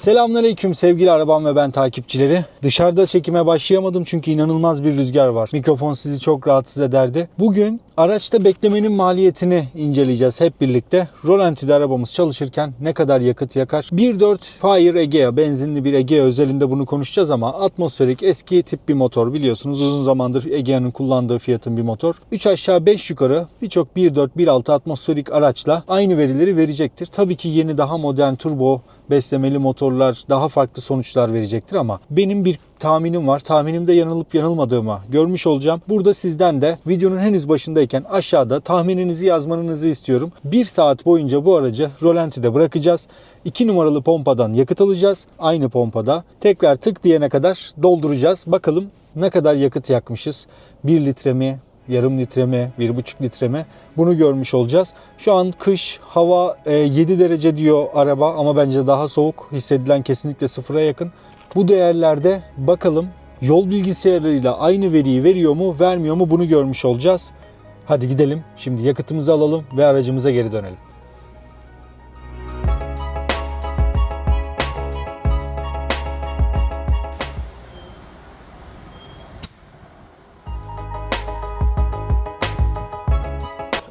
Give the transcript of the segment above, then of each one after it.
Selamünaleyküm sevgili arabam ve ben takipçileri. Dışarıda çekime başlayamadım çünkü inanılmaz bir rüzgar var. Mikrofon sizi çok rahatsız ederdi. Bugün araçta beklemenin maliyetini inceleyeceğiz hep birlikte. Rolanti'de arabamız çalışırken ne kadar yakıt yakar? 1.4 Fire Egea benzinli bir Egea özelinde bunu konuşacağız ama atmosferik eski tip bir motor biliyorsunuz. Uzun zamandır Egea'nın kullandığı fiyatın bir motor. 3 aşağı 5 yukarı birçok 1.4 1.6 atmosferik araçla aynı verileri verecektir. Tabii ki yeni daha modern turbo beslemeli motorlar daha farklı sonuçlar verecektir ama benim bir tahminim var. Tahminimde yanılıp yanılmadığımı görmüş olacağım. Burada sizden de videonun henüz başındayken aşağıda tahmininizi yazmanızı istiyorum. Bir saat boyunca bu aracı rolantide bırakacağız. 2 numaralı pompadan yakıt alacağız. Aynı pompada. Tekrar tık diyene kadar dolduracağız. Bakalım ne kadar yakıt yakmışız. 1 litre mi, yarım litre mi, bir buçuk litre mi bunu görmüş olacağız. Şu an kış, hava e, 7 derece diyor araba ama bence daha soğuk. Hissedilen kesinlikle sıfıra yakın. Bu değerlerde bakalım yol bilgisayarıyla aynı veriyi veriyor mu, vermiyor mu bunu görmüş olacağız. Hadi gidelim. Şimdi yakıtımızı alalım ve aracımıza geri dönelim.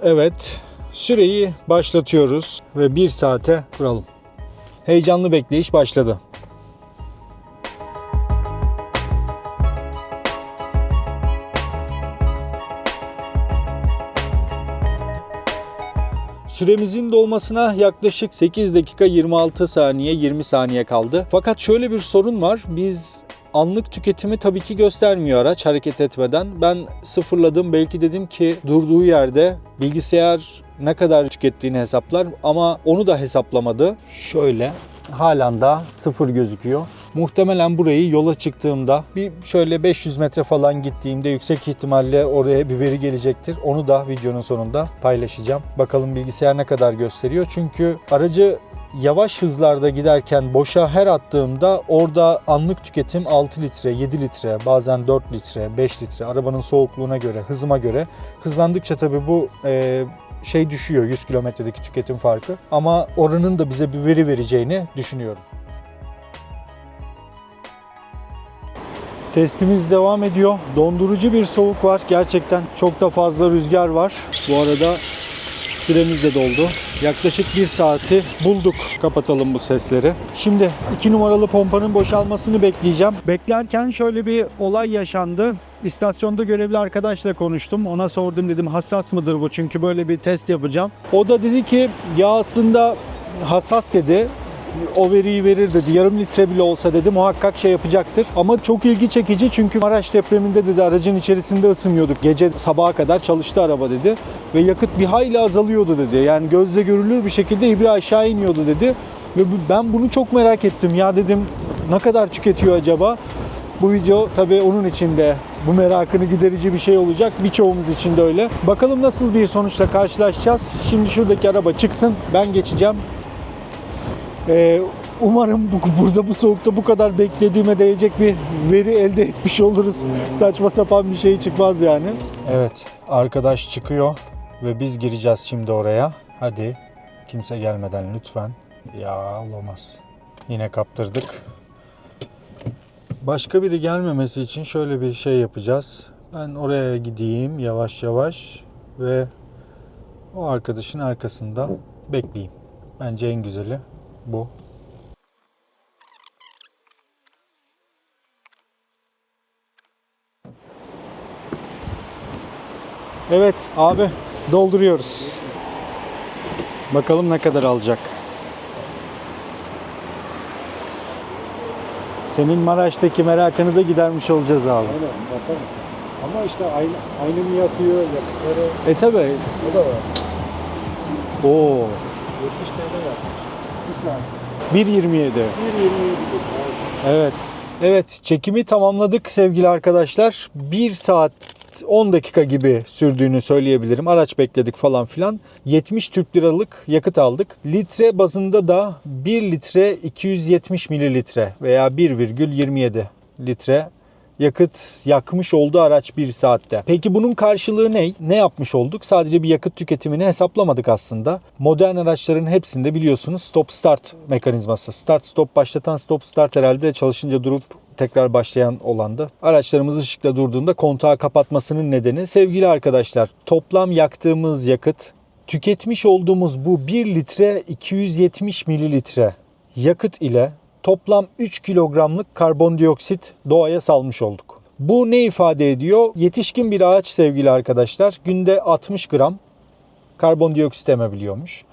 Evet, süreyi başlatıyoruz ve bir saate kuralım. Heyecanlı bekleyiş başladı. Süremizin dolmasına yaklaşık 8 dakika 26 saniye 20 saniye kaldı. Fakat şöyle bir sorun var. Biz anlık tüketimi tabii ki göstermiyor araç hareket etmeden. Ben sıfırladım. Belki dedim ki durduğu yerde bilgisayar ne kadar tükettiğini hesaplar ama onu da hesaplamadı. Şöyle halen daha sıfır gözüküyor. Muhtemelen burayı yola çıktığımda bir şöyle 500 metre falan gittiğimde yüksek ihtimalle oraya bir veri gelecektir. Onu da videonun sonunda paylaşacağım. Bakalım bilgisayar ne kadar gösteriyor. Çünkü aracı yavaş hızlarda giderken boşa her attığımda orada anlık tüketim 6 litre, 7 litre, bazen 4 litre, 5 litre arabanın soğukluğuna göre, hızıma göre. Hızlandıkça tabii bu e, şey düşüyor 100 kilometredeki tüketim farkı. Ama oranın da bize bir veri vereceğini düşünüyorum. Testimiz devam ediyor. Dondurucu bir soğuk var. Gerçekten çok da fazla rüzgar var. Bu arada süremiz de doldu. Yaklaşık bir saati bulduk. Kapatalım bu sesleri. Şimdi 2 numaralı pompanın boşalmasını bekleyeceğim. Beklerken şöyle bir olay yaşandı. İstasyonda görevli arkadaşla konuştum. Ona sordum dedim hassas mıdır bu? Çünkü böyle bir test yapacağım. O da dedi ki ya aslında hassas dedi o veriyi verir dedi. Yarım litre bile olsa dedi muhakkak şey yapacaktır. Ama çok ilgi çekici çünkü Maraş depreminde dedi aracın içerisinde ısınıyorduk. Gece sabaha kadar çalıştı araba dedi. Ve yakıt bir hayli azalıyordu dedi. Yani gözle görülür bir şekilde ibre aşağı iniyordu dedi. Ve ben bunu çok merak ettim. Ya dedim ne kadar tüketiyor acaba? Bu video tabii onun içinde bu merakını giderici bir şey olacak. Birçoğumuz için de öyle. Bakalım nasıl bir sonuçla karşılaşacağız. Şimdi şuradaki araba çıksın. Ben geçeceğim. Ee, umarım bu, burada bu soğukta bu kadar beklediğime değecek bir veri elde etmiş oluruz. Saçma sapan bir şey çıkmaz yani. Evet, arkadaş çıkıyor ve biz gireceğiz şimdi oraya. Hadi kimse gelmeden lütfen. Ya olamaz. Yine kaptırdık. Başka biri gelmemesi için şöyle bir şey yapacağız. Ben oraya gideyim yavaş yavaş ve o arkadaşın arkasında bekleyeyim. Bence en güzeli bu. Evet abi dolduruyoruz. Bakalım ne kadar alacak. Senin Maraş'taki merakını da gidermiş olacağız abi. Aynen bakalım. Ama işte aynı, aynı mı yakıyor, yakıtları E tabi. o da var. Oo. 70 TL yapmış. Saat. 1.27. 1.27 Evet. Evet çekimi tamamladık sevgili arkadaşlar. 1 saat 10 dakika gibi sürdüğünü söyleyebilirim. Araç bekledik falan filan. 70 Türk liralık yakıt aldık. Litre bazında da 1 litre 270 mililitre veya 1,27 litre yakıt yakmış oldu araç bir saatte. Peki bunun karşılığı ne? Ne yapmış olduk? Sadece bir yakıt tüketimini hesaplamadık aslında. Modern araçların hepsinde biliyorsunuz stop start mekanizması. Start stop başlatan stop start herhalde çalışınca durup tekrar başlayan olandı. Araçlarımız ışıkta durduğunda kontağı kapatmasının nedeni sevgili arkadaşlar toplam yaktığımız yakıt tüketmiş olduğumuz bu 1 litre 270 mililitre yakıt ile toplam 3 kilogramlık karbondioksit doğaya salmış olduk. Bu ne ifade ediyor? Yetişkin bir ağaç sevgili arkadaşlar günde 60 gram karbondioksit emebiliyormuş.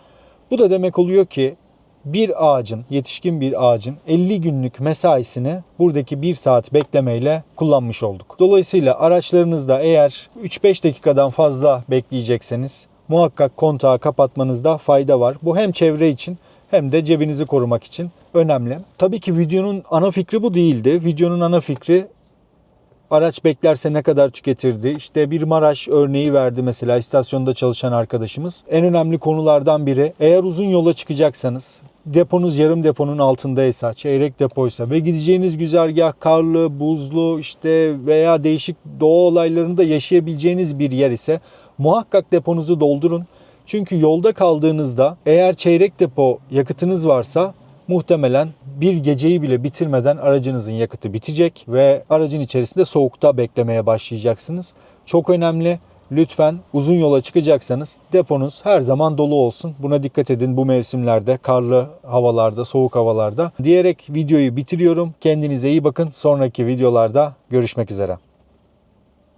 Bu da demek oluyor ki bir ağacın, yetişkin bir ağacın 50 günlük mesaisini buradaki 1 saat beklemeyle kullanmış olduk. Dolayısıyla araçlarınızda eğer 3-5 dakikadan fazla bekleyecekseniz muhakkak kontağı kapatmanızda fayda var. Bu hem çevre için hem de cebinizi korumak için önemli. Tabii ki videonun ana fikri bu değildi. Videonun ana fikri araç beklerse ne kadar tüketirdi? İşte bir Maraş örneği verdi mesela istasyonda çalışan arkadaşımız. En önemli konulardan biri eğer uzun yola çıkacaksanız deponuz yarım deponun altındaysa, çeyrek depoysa ve gideceğiniz güzergah karlı, buzlu işte veya değişik doğa olaylarında yaşayabileceğiniz bir yer ise muhakkak deponuzu doldurun. Çünkü yolda kaldığınızda eğer çeyrek depo yakıtınız varsa muhtemelen bir geceyi bile bitirmeden aracınızın yakıtı bitecek ve aracın içerisinde soğukta beklemeye başlayacaksınız. Çok önemli. Lütfen uzun yola çıkacaksanız deponuz her zaman dolu olsun. Buna dikkat edin bu mevsimlerde, karlı havalarda, soğuk havalarda. Diyerek videoyu bitiriyorum. Kendinize iyi bakın. Sonraki videolarda görüşmek üzere.